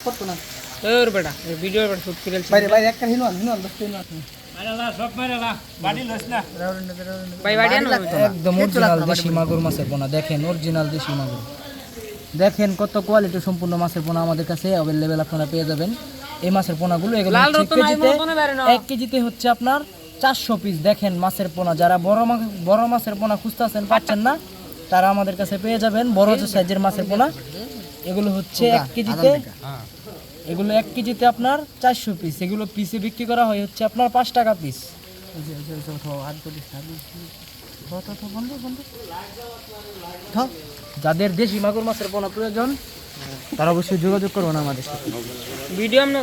না। তোর বেটা ভিডিও বেটা শুট করে বাইরে বাইরে একটা একদম অরিজিনাল দেশি মাগুর মাছের পোনা। দেখেন অরিজিনাল দেশি মাগুর। দেখেন কত কোয়ালিটি সম্পূর্ণ মাছের পোনা আমাদের কাছে অ্যাভেলেবেল আপনারা পেয়ে যাবেন। এই মাছের পোনাগুলো এগুলো কেজিতে এক কেজিতে হচ্ছে আপনার চারশো পিস দেখেন মাছের পোনা যারা বড় বড় মাছের পোনা খুঁজতেছেন পাচ্ছেন না? তারা আমাদের কাছে পেয়ে যাবেন বড় সাইজের মাছের পোনা এগুলো হচ্ছে এক কেজিতে এগুলো এক কেজিতে আপনার চারশো পিস এগুলো পিসে বিক্রি করা হয় হচ্ছে আপনার পাঁচ টাকা পিস যাদের দেশি মাগুর মাছের পোনা প্রয়োজন তারা অবশ্যই যোগাযোগ করবেন আমাদের সাথে ভিডিও আমরা